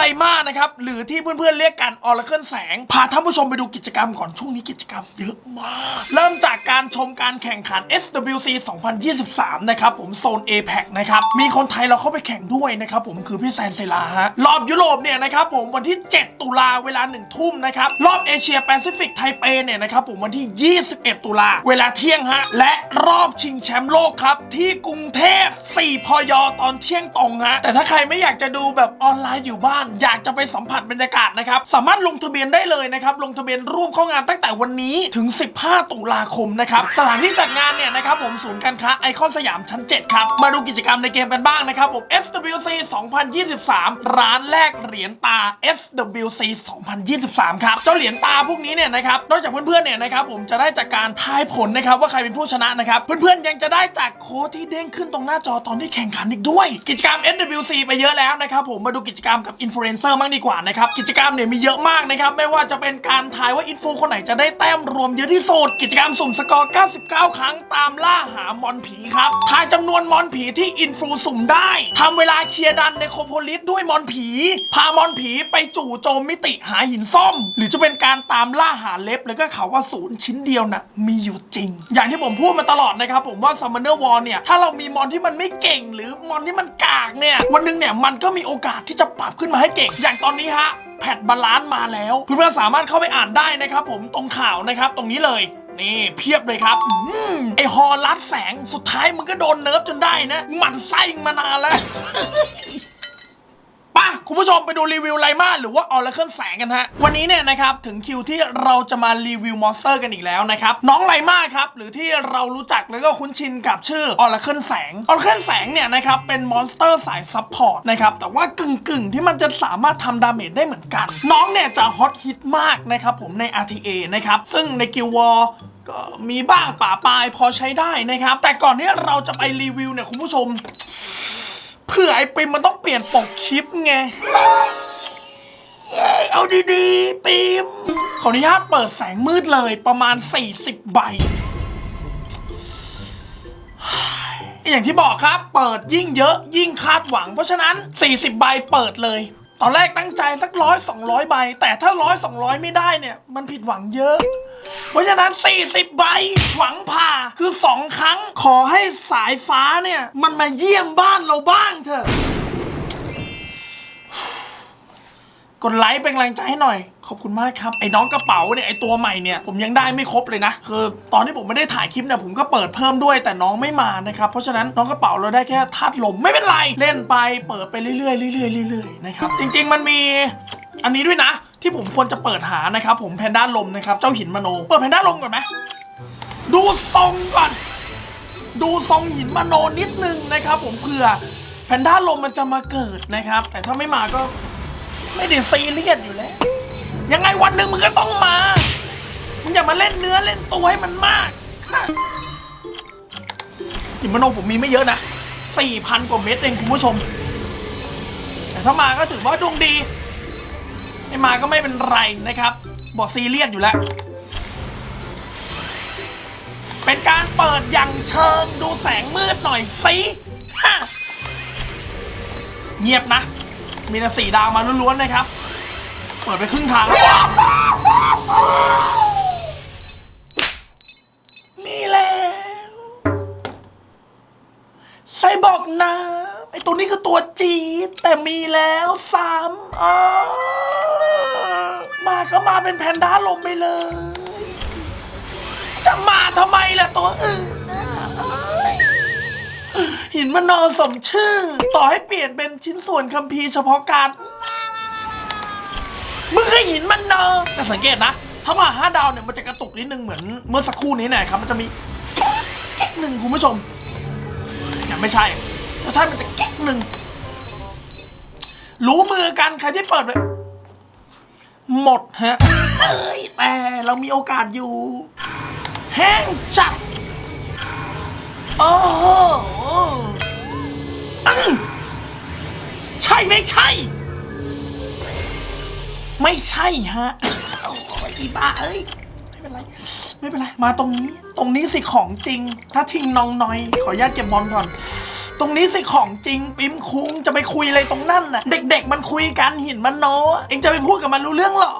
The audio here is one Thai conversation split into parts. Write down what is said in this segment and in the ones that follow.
ไลมานะครับ หรือที่เพื่อนๆเรียกกันออร์เคิลแสง พาท่านผู้ชมไปดูกิจกรรมก่อนช่วงนี้กิจกรรมเยอะมาก เริ่มจากการชมการแข่งขัน SWC 2023 นะครับผมโซน APEC นะครับ มีคนไทยเราเข้าไปแข่งด้วยนะครับผมคือพี่แซนเซลาฮะ รอบยุโรปเนี่ยนะครับผมวันที่ 7 ตุลาเวลา 1 ทุ่มนะครับ รอบเอเชียแปซิฟิกไทเปเนี่ยนะครับผมวันที่ 21 ตุลาเวลาเที่ยงฮะ และรอบชิงแชมป์โลกครับ ที่กรุงเทพ 4 พยตอนเที่ยงตรงฮะ แต่ถ้าใครไม่อยากจะดูแบบออนไลน์อยู่บ้านอยากจะไปสัมผัสบรรยากาศนะครับ สามารถลงทะเบียนได้เลยนะครับ ลงทะเบียนร่วมเข้างานตั้งแต่วันนี้ถึง 15 ตุลาคมนะครับ สถานที่จัดงานเนี่ยนะครับผมศูนย์การค้าไอคอนสยามชั้น 7 ครับ มาดูกิจกรรมในเกมกันบ้างนะครับผม SWC 2023 ร้านแรกเหรียญตา SWC 2023 ครับ เจ้าเหรียญตาพวกนี้เนี่ยนะครับ นอกจากเพื่อนๆเนี่ยนะครับผมจะได้จากการทายผลนะครับว่าใครเป็นผู้ชนะนะครับ เพื่อนๆยังจะได้จากโค้ดที่เด้งขึ้นตรงหน้าจอตอนที่แข่งขันอีกด้วย กิจกรรม SWC ไปเยอะแล้วนะครับผมมาดูกิจกรรมกับอินฟลูเอนเซอร์มากดีกว่านะครับ กิจกรรมเนี่ยมีเยอะมากนะครับ ไม่ว่าจะเป็นการทายว่าอินฟูคนไหนจะได้แต้มรวมเยอะที่สุด กิจกรรมสุ่มสกอร์ 99 ครั้งตามล่าหามอนผีครับทายจำนวนมอนผีที่อินฟูสุ่มได้ทำเวลาเคลียร์ดันในโคโพลิสด้วยมอนผี พามอนผีไปจู่โจมมิติหาหินส้ม หรือจะเป็นการตามล่าหาเล็บ แล้วก็เขาว่าศูนย์ชิ้นเดียวน่ะมีอยู่จริง อย่างที่ผมพูดมาตลอดนะครับผมว่าซัมเนอร์วอลเนี่ยถ้าเรามีมอนที่มันไม่เก่ง หรือมอนที่มันกากเนี่ยวันหนึงเนี่ยมันก็มีโอกาสที่จะปรับขึ้นมาให้เก่ง อย่างตอนนี้ฮะแพทบาลานซ์มาแล้วเพื่อนๆสามารถเข้าไปอ่านได้นะครับ ผมตรงข่าวนะครับ ตรงนี้เลยนี่เพียบเลยครับอืมไอฮอลัดแสงสุดท้ายมึงก็โดนเนิร์ฟจนได้นะหมันไส้มึงมานานแล้ว คุณผู้ชมไปดูรีวิวไลมาหรือว่าออร์เคิลแสงกันฮะ วันนี้เนี่ยนะครับ ถึงคิวที่เราจะมารีวิวมอนสเตอร์กันอีกแล้วนะครับ น้องไลมาครับ หรือที่เรารู้จักแล้วก็คุ้นชินกับชื่อออร์เคิลแสงออร์เคิลแสงเนี่ยนะครับ เป็นมอนสเตอร์สายซับพอร์ตนะครับ แต่ว่ากึ่งกึ่งที่มันจะสามารถทำดาเมจได้เหมือนกัน น้องเนี่ยจะฮอตฮิตมากนะครับผมใน RTA นะครับซึ่งในกิลวอร์ก็มีบ้างป่าปลายพอใช้ได้นะครับ แต่ก่อนที่เราจะไปรีวิวเนี่ยคุณผู้ชม เผื่อไอ้ปิมมันต้องเปลี่ยนปกคลิปไง เอาดีๆ ปิมขออนุญาตเปิดแสงมืดเลยประมาณ 40 ใบ อย่างที่บอกครับ เปิดยิ่งเยอะยิ่งคาดหวัง เพราะฉะนั้น 40 ใบเปิดเลย ตอนแรกตั้งใจสักร้อยสองร้อยใบ แต่ถ้าร้อยสองร้อยไม่ได้เนี่ย มันผิดหวังเยอะ เพราะฉะนั้น 40 ใบ หวังผ่าคือ 2 ครั้งขอให้สายฟ้าเนี่ย มันมาเยี่ยมบ้านเราบ้างเถอะ กดไลค์เป็นกำลังใจให้หน่อย ขอบคุณมากครับไอ้น้องกระเป๋าเนี่ยไอ้ตัวใหม่เนี่ยผมยังได้ไม่ครบเลยนะคือตอนที่ผมไม่ได้ถ่ายคลิปเนี่ยผมก็เปิดเพิ่มด้วยแต่น้องไม่มานะครับเพราะฉะนั้นน้องกระเป๋าเราได้แค่ธาตุลมไม่เป็นไรเล่นไปเปิดไปเรื่อยๆเรื่อยๆเรื่อยๆนะครับจริง ๆ มันมีอันนี้ด้วยนะ ที่ผมควรจะเปิดหานะครับผมแพนด้าลมนะครับเจ้าหินมโน เปิดแพนด้าลมก่อนไหมดูทรงก่อนดูทรงหินมโนนิดนึงนะครับ ผมเผื่อแพนด้าลมมันจะมาเกิดนะครับ แต่ถ้าไม่มาก็ ไม่ได้ซีเรียสอยู่แล้ว ยังไงวันหนึ่งมึงก็ต้องมา มึงอย่ามาเล่นเนื้อเล่นตัวให้มันมากฮะหิมโนผมมีไม่เยอะนะสี่พันกว่าเม็ดเองคุณผู้ชม แต่ถ้ามาก็ถือว่าดวงดี ไม่มาก็ไม่เป็นไรนะครับบอกซีเรียสอยู่แล้ว เป็นการเปิดอย่างเชิงดูแสงมืดหน่อยสิฮะเงียบนะ มีแต่สีดาวมาล้วนๆนะครับ เปิดไปครึ่งทาง มีแล้วไซบอกนะไอตัวนี้คือตัวจีดแต่มีแล้วสามอ๋อมาก็มาเป็นแพนด้าลมไปเลย จะมาทำไมล่ะตัวอื่นนะ หินมโนสมชื่อ ต่อให้เปลี่ยนเป็นชิ้นส่วนคัมภีร์เฉพาะการมึงเคยหินมันนอะแต่สังเกตนะ ถ้ามาห้าดาวเนี่ยมันจะกระตุกนิดนึงเหมือนเมื่อสักครู่นี้เนี่ยครับ มันจะมีแก๊กหนึ่งคุณผู้ชมยังไม่ใช่ถ้าใช่มันจะแก๊กหนึ่งรู้มือกันใครที่เปิดไปหมดฮะเอ้ยแต่เรามีโอกาสอยู่ แห้งจัด โอ้โหอื้อใช่ไม่ใช่ ไม่ใช่ฮะโอ้ยอีบ้าเอ้ย ไม่เป็นไร ไม่เป็นไร มาตรงนี้ ตรงนี้สิของจริง ถ้าทิ้งน้องน้อย ขออนุญาตเก็บบอลก่อน ตรงนี้สิของจริง ปิ๊มคุ้งจะไปคุยอะไรตรงนั่นน่ะ เด็ก ๆ มันคุยกันหินมันโนเองจะไปพูดกับมันรู้เรื่องเหรอ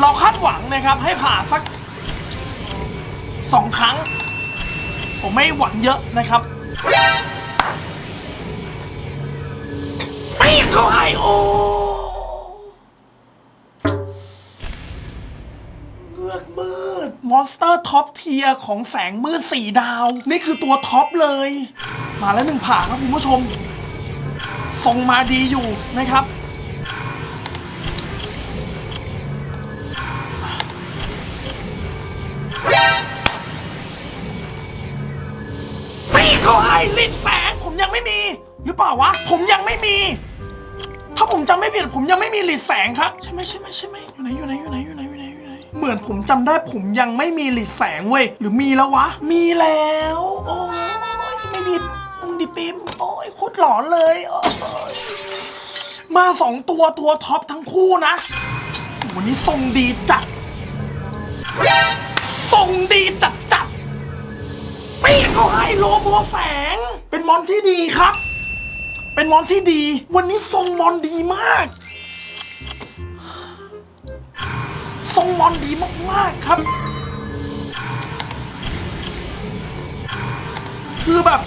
เราคาดหวังนะครับ ให้ผ่าสักสองครั้ง ผมไม่หวังเยอะนะครับไม่เขาให้โอเงือกมืด มอนสเตอร์ท็อปเทียของแสงมืดสี่ดาว นี่คือตัวท็อปเลย มาแล้วหนึ่งผ่าครับคุณผู้ชมทรงมาดีอยู่นะครับ เขาให้ลิดแสงผมยังไม่มี หรือเปล่าวะ ผมยังไม่มี ถ้าผมจำไม่ผิดผมยังไม่มีหลีดแสงครับ ใช่ไหมใช่ไหมใช่ไหมอยู่ไหนอยู่ไหนอยู่ไหนอยู่ไหนอยู่ไหนอยู่ไหนเหมือนผมจำได้ผมยังไม่มีหลีดแสงเว้ยหรือมีแล้ววะ มีแล้ว โอ้ยไม่มีองดิปิมโอ้ยโคตรหลอนเลยโอ้ยมาสองตัวตัวท็อปทั้งคู่นะวันนี้ทรงดีจัด ให้โลโบแสงเป็นมอนที่ดีครับ เป็นมอนที่ดี วันนี้ทรงมอนดีมาก ทรงมอนดีมากๆครับ คือแบบ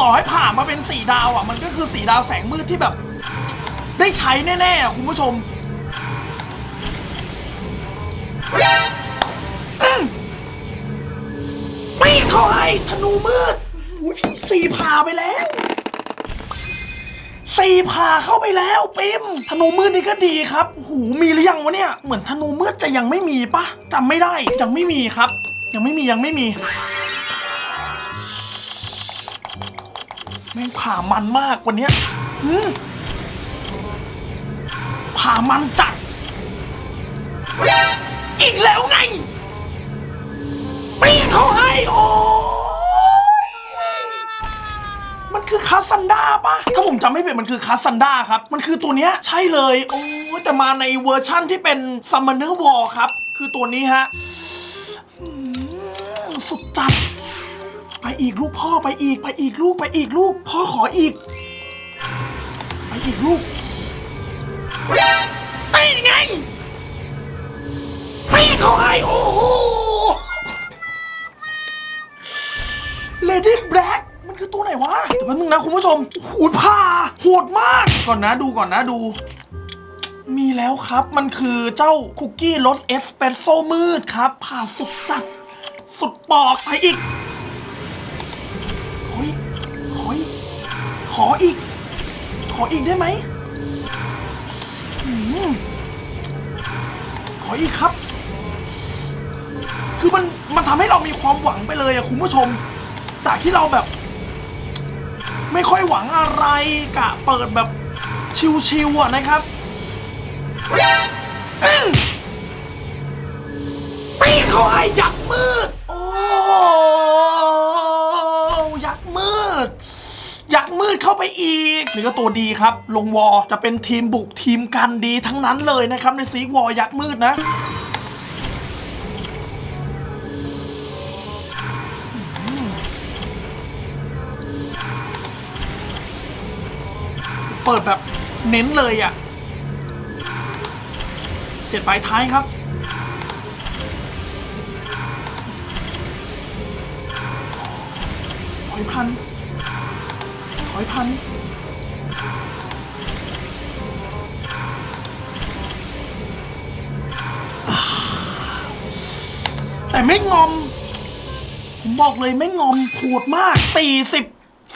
ต่อให้ผ่านมาเป็นสีดาวอะ มันก็คือสีดาวแสงมืดที่แบบ ได้ใช้แน่ๆอะคุณผู้ชมไม่เขาให้ธนูมืด อุ้ยพี่สี่พาไปแล้ว สี่พาเข้าไปแล้วปิมธนูมืดนี่ก็ดีครับ หูมีหรือยังวะเนี่ย เหมือนธนูมืดจะยังไม่มีปะจำไม่ได้ ยังไม่มีครับ ยังไม่มียังไม่มีแม่งผ่ามันมากกว่านี้ผ่ามันจัด อีกแล้วไงไม่เขาให้โอ้ มันคือคาซันดาปะถ้าผมจำไม่ผิดมันคือคาซันดาครับ มันคือตัวเนี้ยใช่เลย โอ้ยแต่มาในเวอร์ชั่นที่เป็นซัมมอนเนอร์วอลครับ คือตัวนี้ฮะอืมสุดจัด ไปอีกลูกพ่อไปอีกไปอีกลูกไปอีกลูก พ่อขออีก ไปอีกลูกไปไงไม่เขาให้โอ้โห เลดี้แบล็ก มันคือตัวไหนวะ เดี๋ยวแป๊บนึงนะคุณผู้ชมโอ้โหผ่าโหดมาก ก่อนนะดูก่อนนะดู มีแล้วครับ มันคือเจ้าคุกกี้รสเอสเปรสโซ่มืดครับ ผ่าสุดจัด สุดปอกไปอีกขออีกขออีกขออีก ขออีกได้ไหมขออีกครับ คือมันมันทำให้เรามีความหวังไปเลยอะคุณผู้ชม จากที่เราแบบ ไม่ค่อยหวังอะไรกะเปิดแบบชิวๆอะนะครับปีเขาให้ยักษ์มืด โอ้ยักษ์มืด ยักษ์มืดเข้าไปอีกนี่ก็ตัวดีครับ ลงวอจะเป็นทีมบุกทีมกันดีทั้งนั้นเลยนะครับในซีวอยักษ์มืดนะ เปิดแบบเน้นเลยอะ่ะเจ็ดปลายท้ายครับ ถอยพัน ถอยพัน แต่ไม่งอม ผมบอกเลยไม่งอมโหดมาก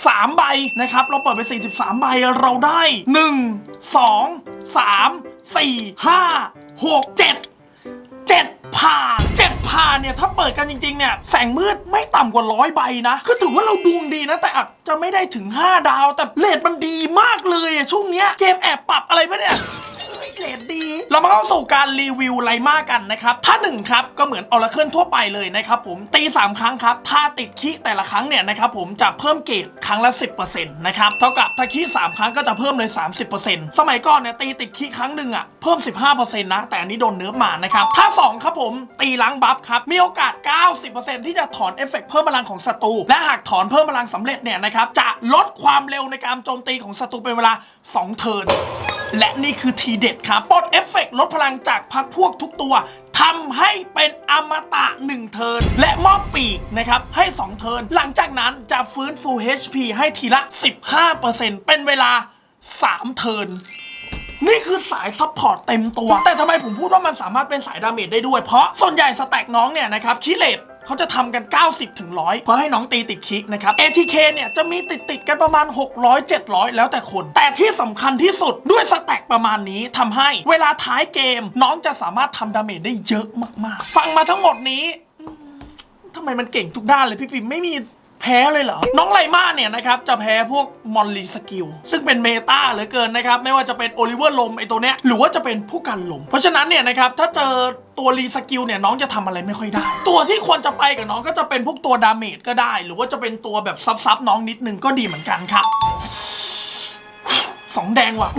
3 ใบนะครับ เราเปิดไป 43 ใบ เราได้ 1 2 3 4 5 6 7 7ผ่า7ผ่าเนี่ย ถ้าเปิดกันจริง ๆ เนี่ย แสงมืดไม่ต่ำกว่าร้อยใบนะก็ถือว่าเราดวงดีนะ แต่อาจจะไม่ได้ถึง 5 ดาว แต่เลทมันดีมากเลยอะช่วงเนี้ย เกมแอบปรับอะไรปะเนี่ย เอ้ยเลทดี เรามาเข้าสู่การรีวิวไลมากันนะครับ ถ้าหนึ่งครับก็เหมือนออร์เคิลทั่วไปเลยนะครับผมตี 3 ครั้งครับ ถ้าติดคีแต่ละครั้งเนี่ยนะครับผมจะเพิ่มเกรดครั้งละ 10%นะครับเท่ากับถ้าคี3ครั้งก็จะเพิ่มเลย 30%สมัยก่อนเนี่ยตีติดคีครั้งหนึ่งอะเพิ่ม 15%นะแต่อันนี้โดนเนื้อมานะครับถ้า 2 ครับผมตีล้างบัฟครับมีโอกาส 90%ที่จะถอนเอฟเฟกต์เพิ่มพลังของศัตรูและหากถอนเพิ่มพลังสำเร็จเนี่ยนะครับจะลดความเร็วในการโจมตีของศัตรูเป็นเวลา 2 เทิร์น และนี่คือทีเด็ดครับปลดเอฟเฟกต์ลดพลังจากพักพวกทุกตัวทำให้เป็นอมตะ 1 เทิร์นและมอบปีกนะครับ ให้ 2 เทิร์นหลังจากนั้นจะฟื้นฟู HP ให้ทีละ 15%เป็นเวลา 3 เทิร์นนี่คือสายซัพพอร์ตเต็มตัว แต่ทำไมผมพูดว่ามันสามารถเป็นสายดาเมจได้ด้วย เพราะส่วนใหญ่สแต็กน้องเนี่ยนะครับคิเลต เขาจะทำกัน 90ถึง100เพื่อให้น้องตีติดคิกนะครับ ATK เนี่ยจะมีติดติดกันประมาณ 600 700 แล้วแต่คน แต่ที่สำคัญที่สุดด้วยสแต็กประมาณนี้ทำให้เวลาท้ายเกม น้องจะสามารถทำดาเมจได้เยอะมากๆ ฟังมาทั้งหมดนี้ทำไมมันเก่งทุกด้านเลยพี่ปิมไม่มี แพ้เลยเหรอ น้องไลมาเนี่ยนะครับจะแพ้พวกมอนลีสกิลซึ่งเป็นเมตาเหลือเกินนะครับ ไม่ว่าจะเป็นโอลิเวอร์ลมไอตัวเนี้ยหรือว่าจะเป็นผู้กันลม เพราะฉะนั้นเนี่ยนะครับถ้าเจอตัวรีสกิลเนี่ยน้องจะทำอะไรไม่ค่อยได้ ตัวที่ควรจะไปกับน้องก็จะเป็นพวกตัวดาเมจก็ได้ หรือว่าจะเป็นตัวแบบซับๆน้องนิดนึงก็ดีเหมือนกันครับสองแดงว่ะ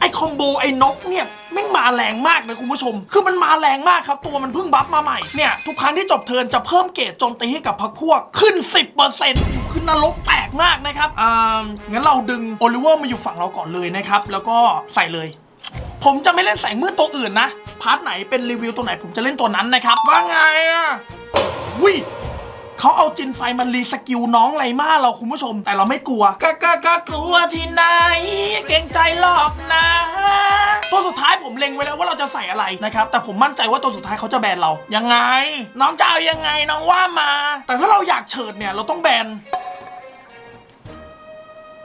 ไอคอมโบไอ้นกเนี่ยแม่งมาแรงมากนะคุณผู้ชม คือมันมาแรงมากครับ ตัวมันเพิ่งบัฟมาใหม่ เนี่ย ทุกครั้งที่จบเทิร์นจะเพิ่มเกรดโจมตีให้กับพักพวกขึ้น 10%ขึ้นนรกแตกมากนะครับอ่างั้นเราดึงโอลิเวอร์มาอยู่ฝั่งเราก่อนเลยนะครับ แล้วก็ใส่เลย ผมจะไม่เล่นแสงมืดตัวอื่นนะ พาร์ทไหนเป็นรีวิวตัวไหนผมจะเล่นตัวนั้นนะครับ ว่าไงอะวิ เขาเอาจินไฟมันรีสกิลน้องไลมาเราคุณผู้ชม แต่เราไม่กลัวก็ก็ก็กลัวที่ไหน เกรงใจหรอกนะตัวสุดท้ายผมเล็งไว้แล้วว่าเราจะใส่อะไรนะครับ แต่ผมมั่นใจว่าตัวสุดท้ายเขาจะแบนเรา ยังไง น้องจะเอายังไงน้องว่ามา แต่ถ้าเราอยากเฉิดเนี่ยเราต้องแบน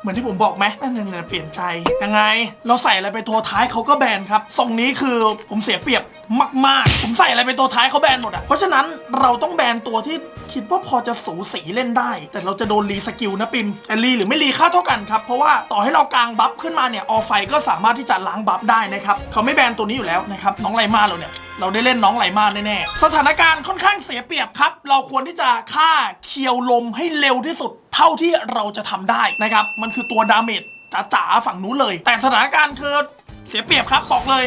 เหมือนที่ผมบอกไหมนั่นน่ะเปลี่ยนใจยังไง เราใส่อะไรไปตัวท้ายเขาก็แบนครับทรงนี้คือผมเสียเปรียบมาก ๆ ผมใส่อะไรไปตัวท้ายเขาแบนหมดอะเพราะฉะนั้นเราต้องแบนตัวที่คิดว่าพอจะสูสีเล่นได้ แต่เราจะโดนรีสกิลนะปิมแต่รีหรือไม่รีค่าเท่ากันครับเพราะว่าต่อให้เรากางบัฟขึ้นมาเนี่ยออไฟก็สามารถที่จะล้างบัฟได้นะครับเขาไม่แบนตัวนี้อยู่แล้วนะครับน้องไลมาเราเนี่ยเราได้เล่นน้องไหลมาแน่ๆ สถานการณ์ค่อนข้างเสียเปรียบครับ เราควรที่จะฆ่าเคียวลมให้เร็วที่สุด เท่าที่เราจะทำได้นะครับ มันคือตัวดาเมจจ๋าๆฝั่งนู้นเลย แต่สถานการณ์คือเสียเปรียบครับบอกเลย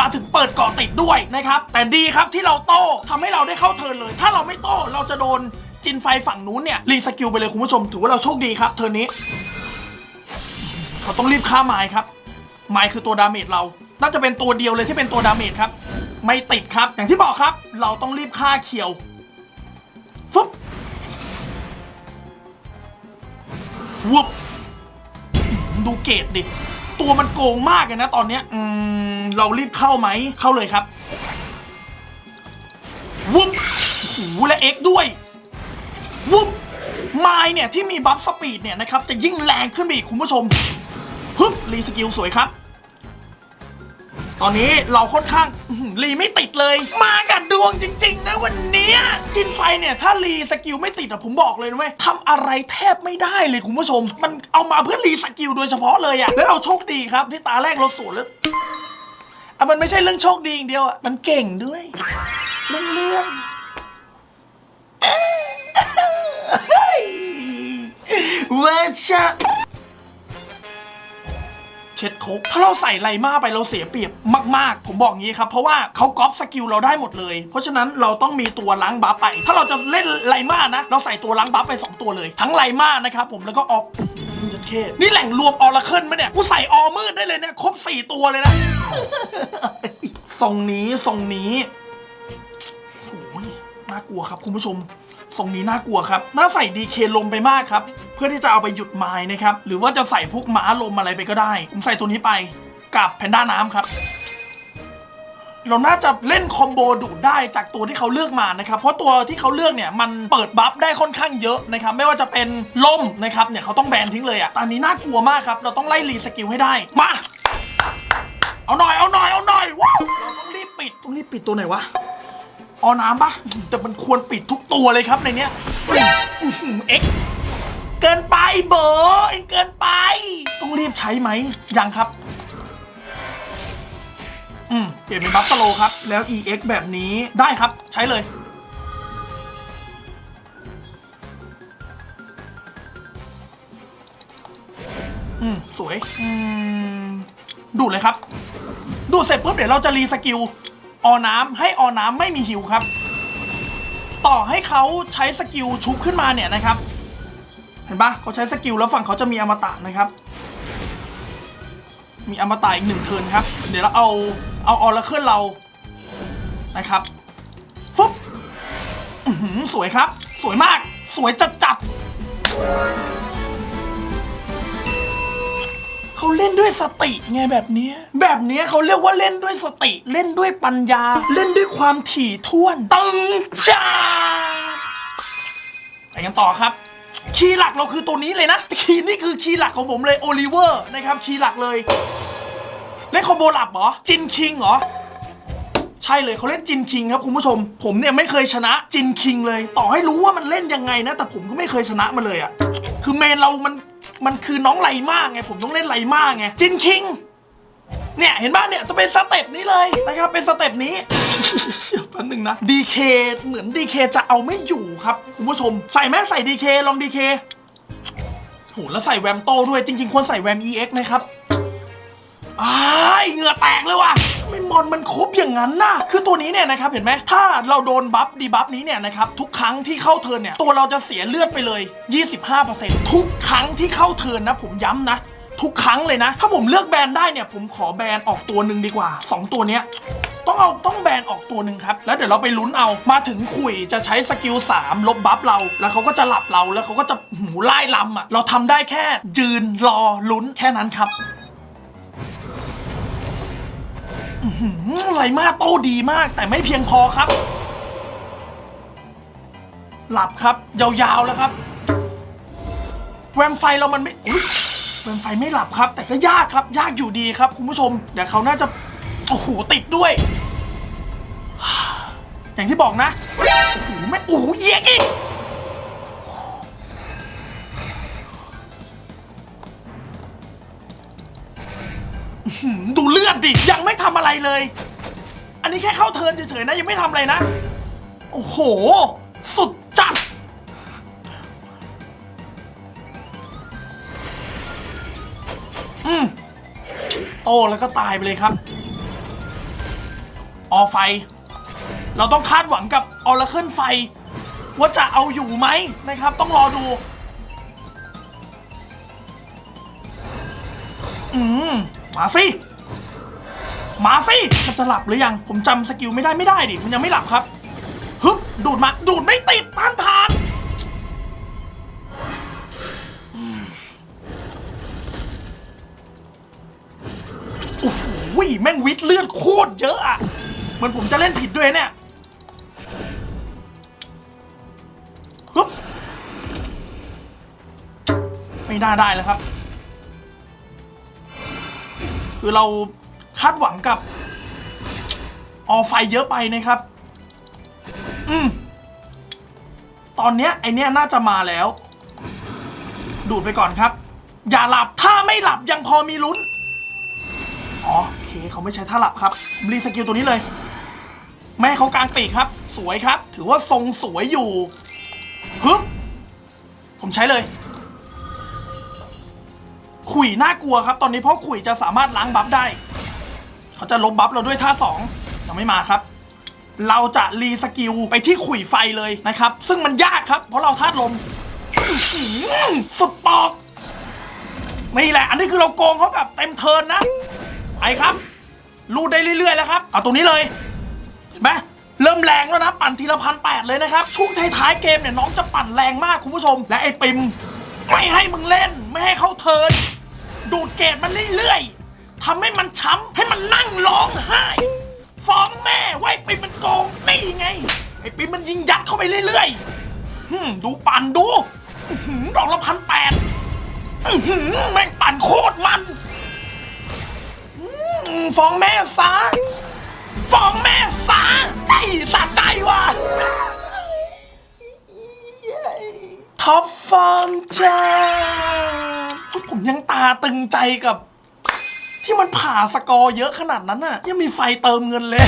มาถึงเปิดเกาะติดด้วยนะครับ แต่ดีครับที่เราโต้ทำให้เราได้เข้าเทิร์นเลย ถ้าเราไม่โต้เราจะโดนจินไฟฝั่งนู้นเนี่ยรีสกิลไปเลยคุณผู้ชม ถือว่าเราโชคดีครับ เทิร์นนี้ เขาต้องรีบฆ่าไม้ครับ ไม้คือตัวดาเมจเรา น่าจะเป็นตัวเดียวเลยที่เป็นตัวดาเมจครับ ไม่ติดครับ อย่างที่บอกครับ เราต้องรีบฆ่าเคียวฟึบ วุบอื้อหือดูเกตดิ ตัวมันโกงมากเลยนะตอนเนี้ยอืมเรารีบเข้าไหม เข้าเลยครับวุบโอ้และเอ็กด้วยวุบไม้เนี่ยที่มีบัฟสปีดเนี่ยนะครับจะยิ่งแรงขึ้นไปอีกคุณผู้ชมฮึบรีสกิลสวยครับ ตอนนี้เราค่อนข้างอื้อหือรีไม่ติดเลย มากับดวงจริง ๆ นะวันเนี้ยจินไฟเนี่ย ถ้ารีสกิลไม่ติดอะผมบอกเลยนะเว้ยทำอะไรแทบไม่ได้เลยคุณผู้ชม มันเอามาเพื่อรีสกิลโดยเฉพาะเลยอะแล้วเราโชคดีครับที่ตาแรกเราสวนแล้วอะมันไม่ใช่เรื่องโชคดีอย่างเดียวอะมันเก่งด้วยเรื่องเรื่อง เฮ้ยเวชะ เช็ดโคกถ้าเราใส่ไลมาไปเราเสียเปรียบมาก ๆ ผมบอกงี้ครับ เพราะว่าเขาก๊อปสกิลเราได้หมดเลย เพราะฉะนั้นเราต้องมีตัวล้างบัฟไป ถ้าเราจะเล่นไลมานะ เราใส่ตัวล้างบัฟไป 2 ตัวเลย ทั้งไลมานะครับผมแล้วก็ออกจะเคนี่แหล่งรวมออร์เคิลไหมเนี่ยกูใส่ออมืดได้เลยเนี่ยครบ4ตัวเลยนะทรงนี้ทรงนี้โอ้ยน่ากลัวครับคุณผู้ชม ทรงนี้น่ากลัวครับ น่าใส่ดีเคลมไปมากครับ เพื่อที่จะเอาไปหยุดไม้นะครับ หรือว่าจะใส่พวกม้าลมอะไรไปก็ได้ ผมใส่ตัวนี้ไปกับแพนด้าน้ำครับ เราน่าจะเล่นคอมโบดูดได้จากตัวที่เขาเลือกมานะครับ เพราะตัวที่เขาเลือกเนี่ยมันเปิดบัฟได้ค่อนข้างเยอะนะครับ ไม่ว่าจะเป็นล่มนะครับเนี่ยเขาต้องแบนทิ้งเลยอะตอนนี้น่ากลัวมากครับ เราต้องไล่รีสกิลให้ได้ มา เอาหน่อย เอาหน่อย เอาหน่อยว้าวเราต้องรีบปิด ต้องรีบปิดตัวไหนวะ ออน้ำปะแต่มันควรปิดทุกตัวเลยครับในเนี้ยอื้อหือเอ็กซ์เกินไปเบอร์เองเกินไป ต้องรีบใช้ไหมยังครับ อืมเปลี่ยนเป็นบัฟฟาโลครับ แล้ว EX แบบนี้ได้ครับใช้เลย อืม สวย อืม ดูดเลยครับ ดูดเสร็จปุ๊บเดี๋ยวเราจะรีสกิล ออน้ำให้ออน้ำไม่มีฮิวครับ ต่อให้เขาใช้สกิลชุบขึ้นมาเนี่ยนะครับ เห็นปะเขาใช้สกิลแล้วฝั่งเขาจะมีอมตะนะครับ มีอมตะอีกหนึ่งเทิร์นครับ เดี๋ยวเราเอาเอาออร์เคิลเรานะครับฟึบอื้อหือสวยครับ สวยมาก สวยจัดจัด เขาเล่นด้วยสติไงแบบเนี้ยแบบเนี้ยเขาเรียกว่าเล่นด้วยสติ เล่นด้วยปัญญา เล่นด้วยความถี่ถ้วนตึงจ้าไปกันต่อครับ คีย์หลักเราคือตัวนี้เลยนะ คีย์นี่คือคีย์หลักของผมเลยโอลิเวอร์นะครับคีย์หลักเลย เล่นคอมโบหลับเหรอ จินคิงเหรอใช่เลยเขาเล่นจินคิงครับคุณผู้ชม ผมเนี่ยไม่เคยชนะจินคิงเลย ต่อให้รู้ว่ามันเล่นยังไงนะ แต่ผมก็ไม่เคยชนะมันเลยอะคือเมนเรามัน มันคือน้องไลมากไง ผมต้องเล่นไลมากไง จินคิง เนี่ยเห็นป่ะเนี่ยจะเป็นสเต็ปนี้เลยนะครับ เป็นสเต็ปนี้เดี๋ยวแป๊บนึงนะดีเคเหมือนดีเคจะเอาไม่อยู่ครับคุณผู้ชม ใส่ไหมใส่ดีเคลองดีเคโหแล้วใส่แวมโต้ด้วยจริง ๆ ควรใส่แวม EX นะครับ อ้ายเหงื่อแตกเลยว่ะทำไม่มอนมันครบอย่างนั้นน่ะ คือตัวนี้เนี่ยนะครับเห็นไหม ถ้าเราโดนบัฟดีบัฟนี้เนี่ยนะครับทุกครั้งที่เข้าเทิร์นเนี่ยตัวเราจะเสียเลือดไปเลย 25%ทุกครั้งที่เข้าเทิร์นนะผมย้ำนะ ทุกครั้งเลยนะ ถ้าผมเลือกแบนได้เนี่ยผมขอแบนออกตัวหนึ่งดีกว่า 2 ตัวเนี้ยต้องเอาต้องแบนออกตัวหนึ่งครับ แล้วเดี๋ยวเราไปลุ้นเอามาถึงขุยจะใช้สกิล3ลบบัฟเรา แล้วเขาก็จะหลับเราแล้วเขาก็จะหูไล่ลำอะเราทำได้แค่ยืนรอลุ้นแค่นั้นครับ อื้อหือไรมาโต้ดีมาก แต่ไม่เพียงพอครับ หลับครับ ยาวๆแล้วครับแวมไฟเรามันไม่อุ๊ยแวมไฟไม่หลับครับ แต่ก็ยากครับ ยากอยู่ดีครับคุณผู้ชมเดี๋ยวเขาน่าจะโอ้โหติดด้วย อย่างที่บอกนะโอ้โหไม่โอ้โหเอียกอีก หือดูเลือดดิ ยังไม่ทำอะไรเลย อันนี้แค่เข้าเทิร์นเฉยๆนะ ยังไม่ทำอะไรนะ โอ้โห สุดจัด อืมโตแล้วก็ตายไปเลยครับ ออไฟ เราต้องคาดหวังกับออร์เคิลไฟ ว่าจะเอาอยู่ไหมนะครับ ต้องรอดู อืม มาสิ มาสิ มันจะหลับหรือยัง ผมจำสกิลไม่ได้ไม่ได้ดิ มันยังไม่หลับครับ ฮึบ ดูดมา ดูดไม่ติดต้านทาน โอ้โหแม่งวิทเลือดโคตรเยอะอะเหมือนผมจะเล่นผิดด้วยเนี่ยฮึบ ไม่น่าได้แล้วครับ คือเราคาดหวังกับออไฟเยอะไปนะครับ อืมตอนเนี้ยไอเนี้ยน่าจะมาแล้ว ดูดไปก่อนครับ อย่าหลับถ้าไม่หลับยังพอมีลุ้นอ๋อโอเคเขาไม่ใช้ท่าหลับครับ รีสกิลตัวนี้เลย แม่เขากลางปีกครับ สวยครับ ถือว่าทรงสวยอยู่ฮึบผมใช้เลย ขุยน่ากลัวครับ ตอนนี้เพราะขุยจะสามารถล้างบัฟได้ เขาจะลบบัฟเราด้วยท่าสองยังไม่มาครับ เราจะรีสกิลไปที่ขุยไฟเลยนะครับ ซึ่งมันยากครับ เพราะเราธาตุลมสุดปอกนี่แหละ อันนี้คือเราโกงเขาแบบเต็มเทินนะไปครับรูดได้เรื่อยๆแล้วครับเอาตรงนี้เลยเห็นไหมเริ่มแรงแล้วนะ ปั่นทีละพันแปดเลยนะครับ ช่วงท้ายๆเกมเนี่ยน้องจะปั่นแรงมากคุณผู้ชม และไอ้ปิม ไม่ให้มึงเล่น ไม่ให้เข้าเทิน ดูดเกตมันเรื่อยๆทำให้มันช้ำให้มันนั่งร้องไห้ ฟ้องแม่ว่าไอ้ปิมมันโกงนี่ไง ไอ้ปิมมันยิงยัดเข้าไปเรื่อยๆหึ่มดูปั่นดูอื้อหือดอกละพันแปดอื้อหือแม่งปั่นโคตรมันอืมฟ้องแม่ซะฟ้องแม่ซะไอ้สะใจว่ะ ท็อปฟอร์มจ้า ยังตาตึงใจกับ ที่มันผ่าสกอร์เยอะขนาดนั้นน่ะ ยังมีไฟเติมเงินเลย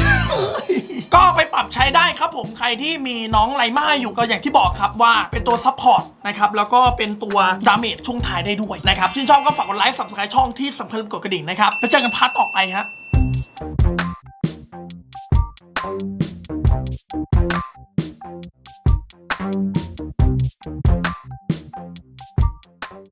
ก็ไปปรับใช้ได้ครับผมใครที่มีน้องไลมาอยู่ก็อย่างที่บอกครับว่าเป็นตัวซัพพอร์ตนะครับ แล้วก็เป็นตัวดาเมจช่วงท้ายได้ด้วยนะครับ ชื่นชอบก็ฝากกดไลค์สับสไคร์ช่องที่สำคัญกดกระดิ่งนะครับ แล้วเจอกันพาร์ทต่อไปฮะ